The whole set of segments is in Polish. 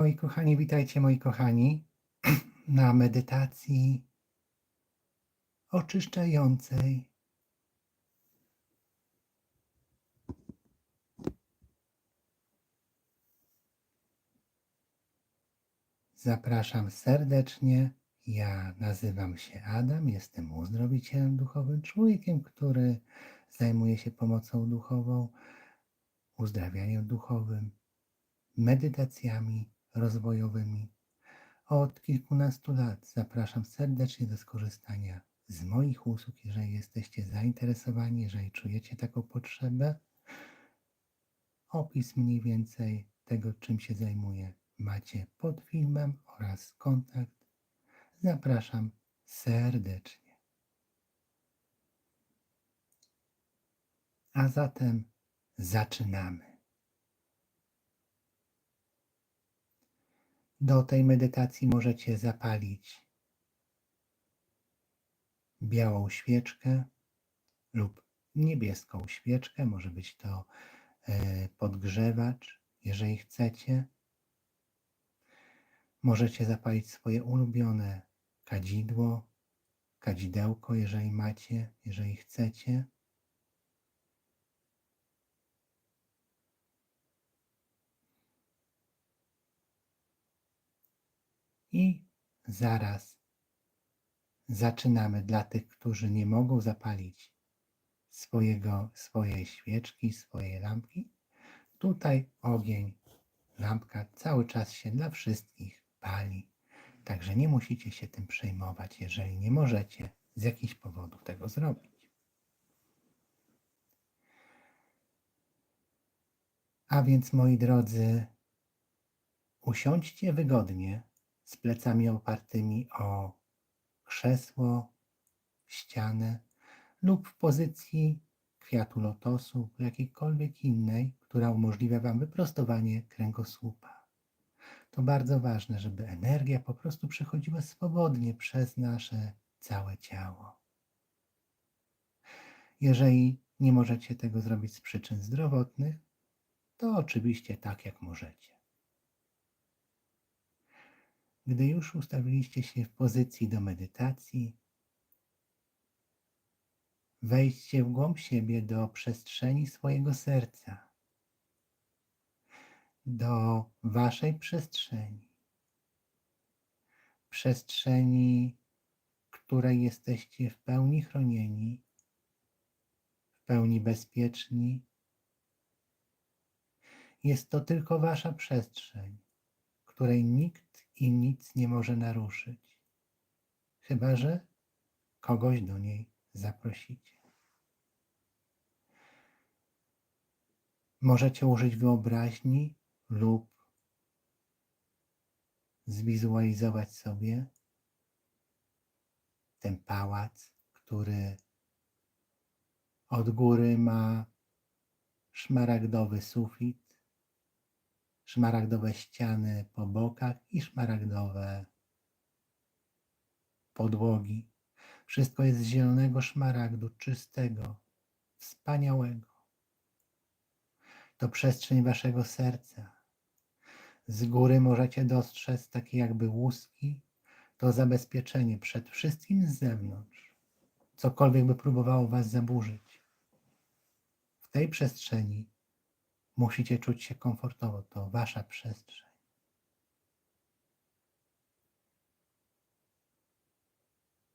Moi kochani, witajcie moi kochani na medytacji oczyszczającej. Zapraszam serdecznie. Ja nazywam się Adam, jestem uzdrowicielem duchowym, człowiekiem, który zajmuje się pomocą duchową, uzdrawianiem duchowym, medytacjami rozwojowymi. Od kilkunastu lat zapraszam serdecznie do skorzystania z moich usług, jeżeli jesteście zainteresowani, jeżeli czujecie taką potrzebę. Opis mniej więcej tego, czym się zajmuję, macie pod filmem oraz kontakt. Zapraszam serdecznie. A zatem zaczynamy. Do tej medytacji możecie zapalić białą świeczkę lub niebieską świeczkę. Może być to e, podgrzewacz, jeżeli chcecie. Możecie zapalić swoje ulubione kadzidło, kadzidełko, jeżeli macie, jeżeli chcecie. I zaraz zaczynamy dla tych, którzy nie mogą zapalić swojego, swojej świeczki, swojej lampki. Tutaj ogień, lampka cały czas się dla wszystkich pali. Także nie musicie się tym przejmować, jeżeli nie możecie z jakichś powodów tego zrobić. A więc, moi drodzy, usiądźcie wygodnie z plecami opartymi o krzesło, ścianę lub w pozycji kwiatu lotosu jakiejkolwiek innej, która umożliwia Wam wyprostowanie kręgosłupa. To bardzo ważne, żeby energia po prostu przechodziła swobodnie przez nasze całe ciało. Jeżeli nie możecie tego zrobić z przyczyn zdrowotnych, to oczywiście tak jak możecie. Gdy już ustawiliście się w pozycji do medytacji, wejdźcie w głąb siebie do przestrzeni swojego serca, do waszej przestrzeni, przestrzeni, której jesteście w pełni chronieni, w pełni bezpieczni. Jest to tylko wasza przestrzeń, której nikt i nic nie może naruszyć, chyba że kogoś do niej zaprosicie. Możecie użyć wyobraźni lub zwizualizować sobie ten pałac, który od góry ma szmaragdowy sufit, szmaragdowe ściany po bokach i szmaragdowe podłogi. Wszystko jest z zielonego szmaragdu, czystego, wspaniałego. To przestrzeń waszego serca. Z góry możecie dostrzec takie jakby łuski, to zabezpieczenie przed wszystkim z zewnątrz, cokolwiek by próbowało was zaburzyć. W tej przestrzeni Musicie czuć się komfortowo, to wasza przestrzeń.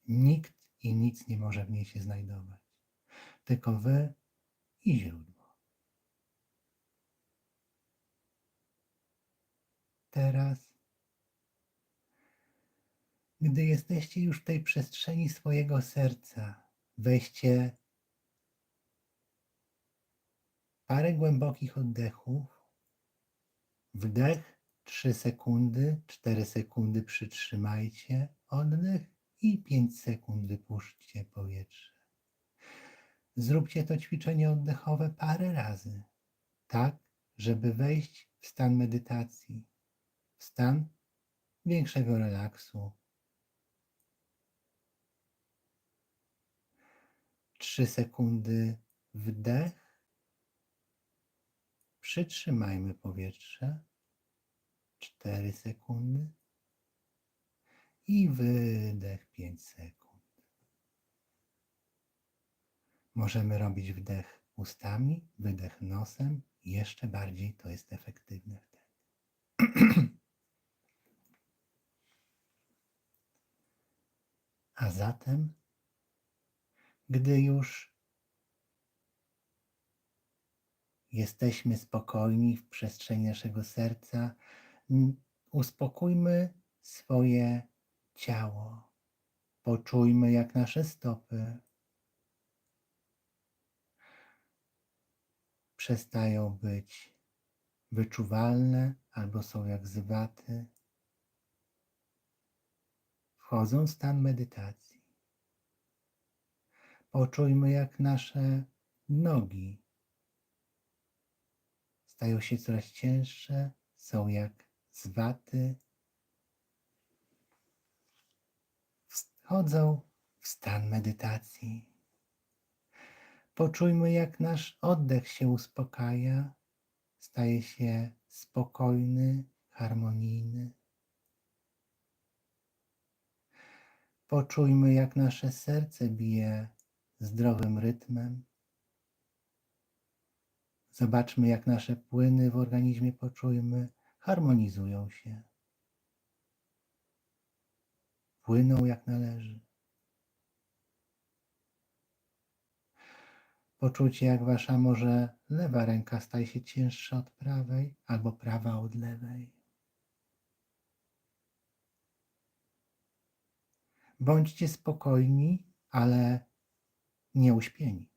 Nikt i nic nie może w niej się znajdować, tylko wy i źródło. Teraz, gdy jesteście już w tej przestrzeni swojego serca, weźcie parę głębokich oddechów. Wdech 3 sekundy, 4 sekundy przytrzymajcie oddech i 5 sekund wypuśćcie powietrze. Zróbcie to ćwiczenie oddechowe parę razy, tak, żeby wejść w stan medytacji, w stan większego relaksu. Trzy sekundy wdech Przytrzymajmy powietrze. 4 sekundy i wydech 5 sekund. Możemy robić wdech ustami, wydech nosem. Jeszcze bardziej to jest efektywne wtedy. A zatem, gdy już jesteśmy spokojni w przestrzeni naszego serca, uspokójmy swoje ciało. Poczujmy, jak nasze stopy przestają być wyczuwalne albo są jak zwaty. Wchodzą w stan medytacji. Poczujmy, jak nasze nogi stają się coraz cięższe, są jak zwaty. Wchodzą w stan medytacji. Poczujmy, jak nasz oddech się uspokaja, staje się spokojny, harmonijny. Poczujmy, jak nasze serce bije zdrowym rytmem. Zobaczmy, jak nasze płyny w organizmie poczujmy, harmonizują się. Płyną jak należy. Poczucie, jak wasza może lewa ręka staje się cięższa od prawej, albo prawa od lewej. Bądźcie spokojni, ale nie uśpieni.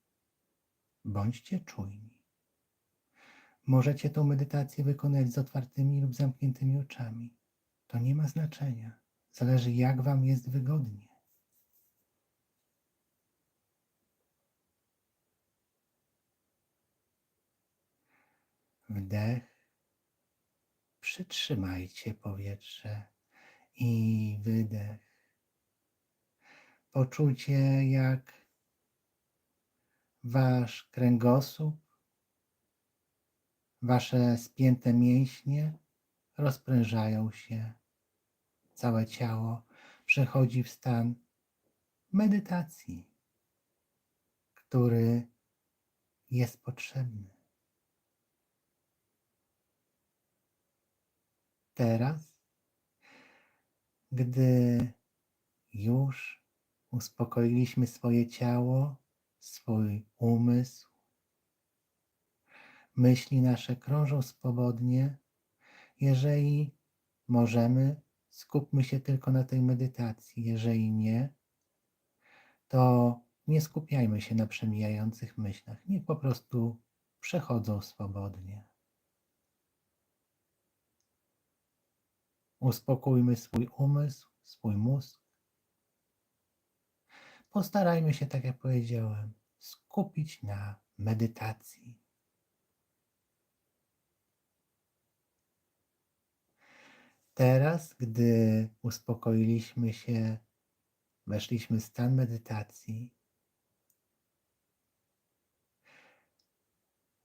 Bądźcie czujni. Możecie tę medytację wykonać z otwartymi lub zamkniętymi oczami. To nie ma znaczenia. Zależy, jak Wam jest wygodnie. Wdech. Przytrzymajcie powietrze i wydech. Poczujcie, jak Wasz kręgosłup, Wasze spięte mięśnie rozprężają się. Całe ciało przechodzi w stan medytacji, który jest potrzebny. Teraz, gdy już uspokoiliśmy swoje ciało, swój umysł, myśli nasze krążą swobodnie. Jeżeli możemy, skupmy się tylko na tej medytacji. Jeżeli nie, to nie skupiajmy się na przemijających myślach. Niech po prostu przechodzą swobodnie. Uspokójmy swój umysł, swój mózg. Postarajmy się, tak jak powiedziałem, skupić na medytacji. Teraz, gdy uspokoiliśmy się, weszliśmy w stan medytacji,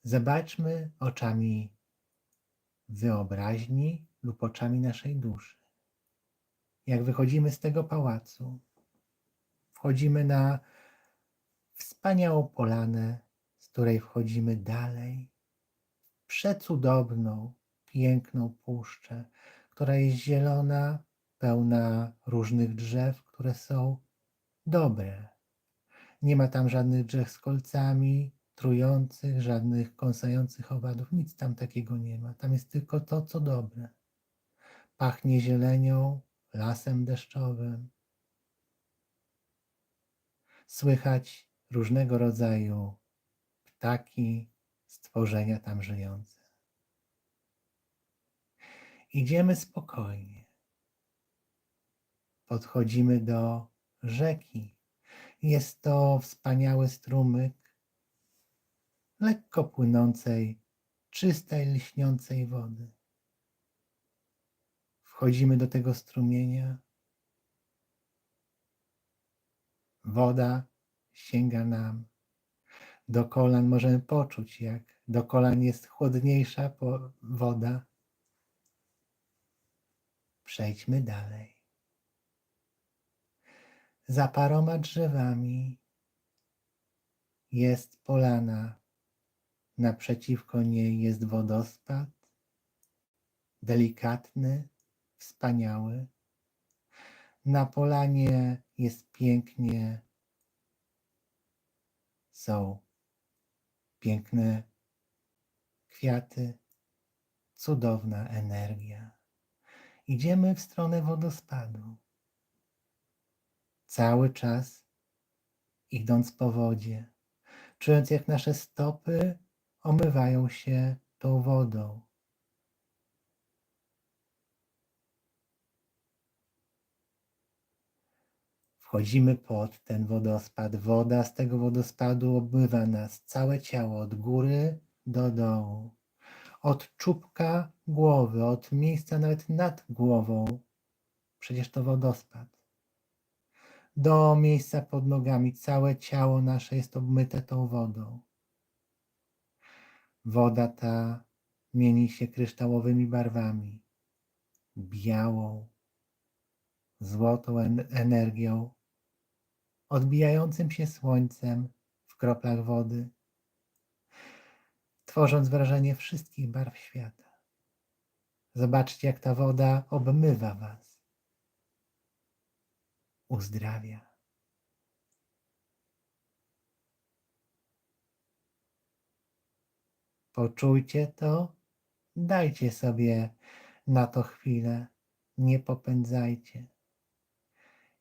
zobaczmy oczami wyobraźni lub oczami naszej duszy. Jak wychodzimy z tego pałacu, wchodzimy na wspaniałą polanę, z której wchodzimy dalej, przecudowną, piękną puszczę, która jest zielona, pełna różnych drzew, które są dobre. Nie ma tam żadnych drzew z kolcami, trujących, żadnych kąsających owadów, nic tam takiego nie ma. Tam jest tylko to, co dobre. Pachnie zielenią, lasem deszczowym. Słychać różnego rodzaju ptaki, stworzenia tam żyjące. Idziemy spokojnie. Podchodzimy do rzeki. Jest to wspaniały strumyk lekko płynącej, czystej, lśniącej wody. Wchodzimy do tego strumienia. Woda sięga nam do kolan. Możemy poczuć, jak do kolan jest chłodniejsza woda. Przejdźmy dalej. Za paroma drzewami jest polana. Naprzeciwko niej jest wodospad, delikatny, wspaniały. Na polanie jest pięknie, są piękne kwiaty, cudowna energia. Idziemy w stronę wodospadu. Cały czas idąc po wodzie, czując jak nasze stopy omywają się tą wodą. Wchodzimy pod ten wodospad. Woda z tego wodospadu obmywa nas, całe ciało, od góry do dołu. Od czubka głowy, od miejsca nawet nad głową. Przecież to wodospad. Do miejsca pod nogami. Całe ciało nasze jest obmyte tą wodą. Woda ta mieni się kryształowymi barwami, białą, złotą energią, odbijającym się słońcem w kroplach wody, tworząc wrażenie wszystkich barw świata. Zobaczcie, jak ta woda obmywa Was, uzdrawia. Poczujcie to, dajcie sobie na to chwilę, nie popędzajcie.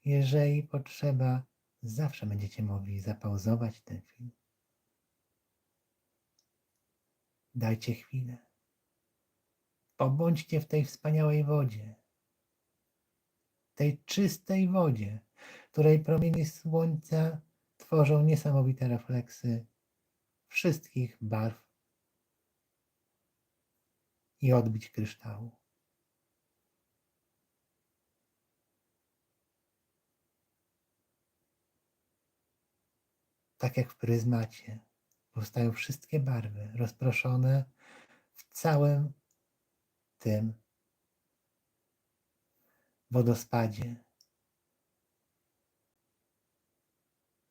Jeżeli potrzeba, zawsze będziecie mogli zapauzować ten film. Dajcie chwilę. Pobądźcie w tej wspaniałej wodzie, tej czystej wodzie, której promienie słońca tworzą niesamowite refleksy wszystkich barw i odbić kryształu. Tak jak w pryzmacie powstają wszystkie barwy rozproszone w całym tym wodospadzie.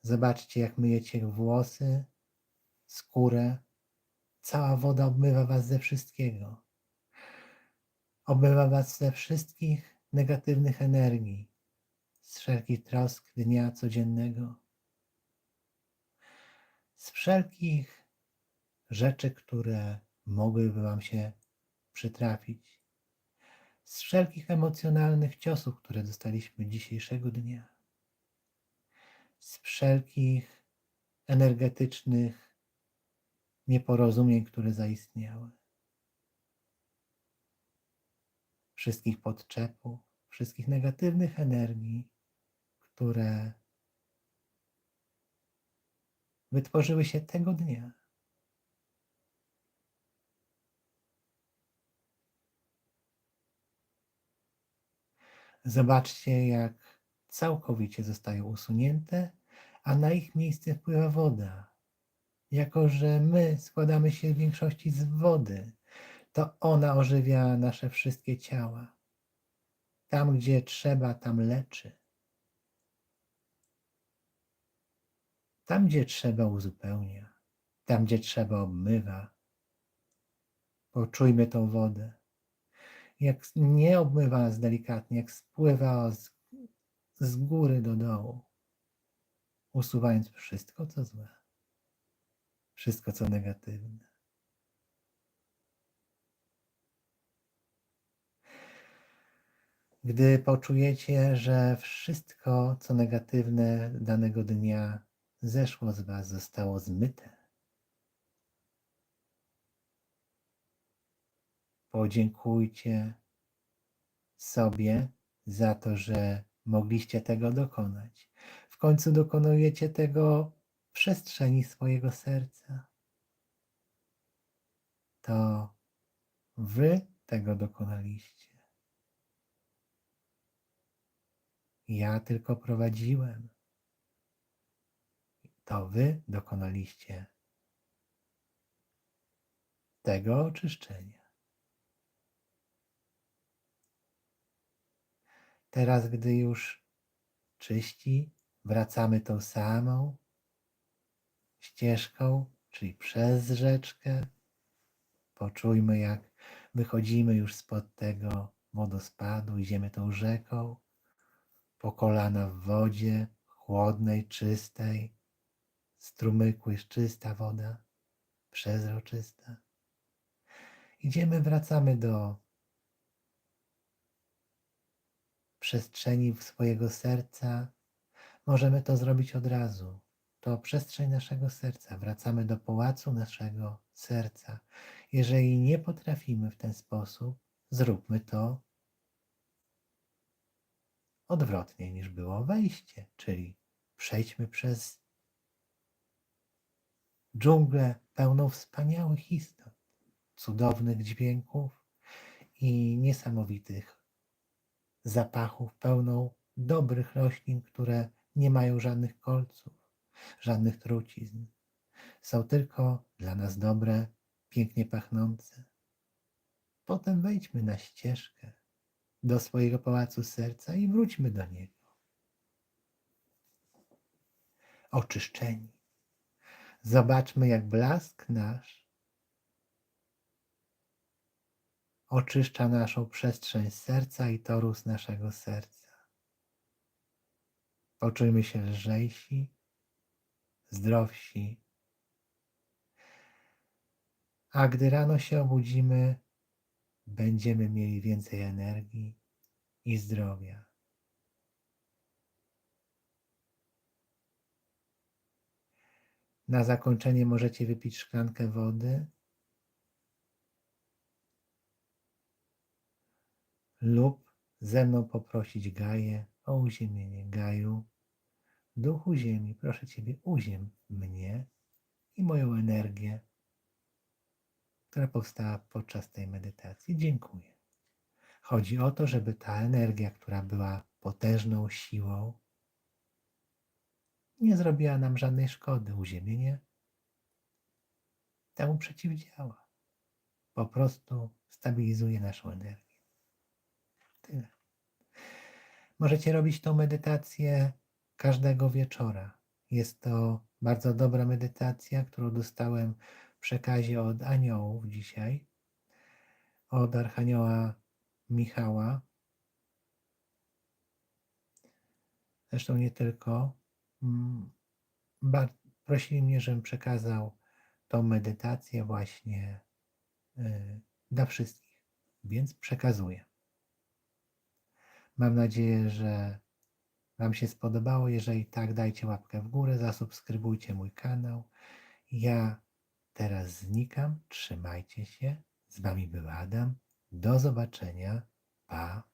Zobaczcie, jak myjecie włosy, skórę. Cała woda obmywa was ze wszystkiego. Obmywa was ze wszystkich negatywnych energii, z wszelkich trosk dnia codziennego, z wszelkich rzeczy, które mogłyby wam się przytrafić, z wszelkich emocjonalnych ciosów, które dostaliśmy dzisiejszego dnia, z wszelkich energetycznych nieporozumień, które zaistniały. Wszystkich podczepów, wszystkich negatywnych energii, które wytworzyły się tego dnia. Zobaczcie, jak całkowicie zostają usunięte, a na ich miejsce wpływa woda. Jako, że my składamy się w większości z wody, to ona ożywia nasze wszystkie ciała. Tam, gdzie trzeba, tam leczy. Tam, gdzie trzeba, uzupełnia. Tam, gdzie trzeba, obmywa. Poczujmy tą wodę. Jak nie obmywa nas delikatnie, jak spływa z, z góry do dołu, usuwając wszystko, co złe, wszystko, co negatywne. Gdy poczujecie, że wszystko, co negatywne danego dnia zeszło z Was, zostało zmyte, podziękujcie sobie za to, że mogliście tego dokonać. W końcu dokonujecie tego w przestrzeni swojego serca. To Wy tego dokonaliście. Ja tylko prowadziłem. To wy dokonaliście tego oczyszczenia. Teraz, gdy już czyści, wracamy tą samą ścieżką, czyli przez rzeczkę. Poczujmy, jak wychodzimy już spod tego wodospadu, idziemy tą rzeką, po kolana w wodzie, chłodnej, czystej. Strumyku jest czysta woda, przezroczysta. Idziemy, wracamy do przestrzeni swojego serca. Możemy to zrobić od razu. To przestrzeń naszego serca. Wracamy do pałacu naszego serca. Jeżeli nie potrafimy w ten sposób, zróbmy to odwrotnie niż było wejście, czyli przejdźmy przez dżunglę pełną wspaniałych istot, cudownych dźwięków i niesamowitych zapachów, pełną dobrych roślin, które nie mają żadnych kolców, żadnych trucizn. Są tylko dla nas dobre, pięknie pachnące. Potem wejdźmy na ścieżkę do swojego pałacu serca i wróćmy do niego. Oczyszczeni. Zobaczmy, jak blask nasz oczyszcza naszą przestrzeń serca i torus naszego serca. Poczujmy się lżejsi, zdrowsi. A gdy rano się obudzimy, będziemy mieli więcej energii i zdrowia. Na zakończenie możecie wypić szklankę wody lub ze mną poprosić Gaję o uziemienie. Gaju, duchu ziemi, proszę Ciebie, uziem mnie i moją energię, która powstała podczas tej medytacji. Dziękuję. Chodzi o to, żeby ta energia, która była potężną siłą, nie zrobiła nam żadnej szkody. Uziemienie temu przeciwdziała. Po prostu stabilizuje naszą energię. Tyle. Możecie robić tą medytację każdego wieczora. Jest to bardzo dobra medytacja, którą dostałem w przekazie od aniołów dzisiaj, od Archanioła Michała. Zresztą nie tylko. Mm, Prosili mnie, żebym przekazał tą medytację właśnie y, dla wszystkich, więc przekazuję. Mam nadzieję, że Wam się spodobało. Jeżeli tak, dajcie łapkę w górę, zasubskrybujcie mój kanał. Ja teraz znikam. Trzymajcie się. Z Wami był Adam. Do zobaczenia. Pa.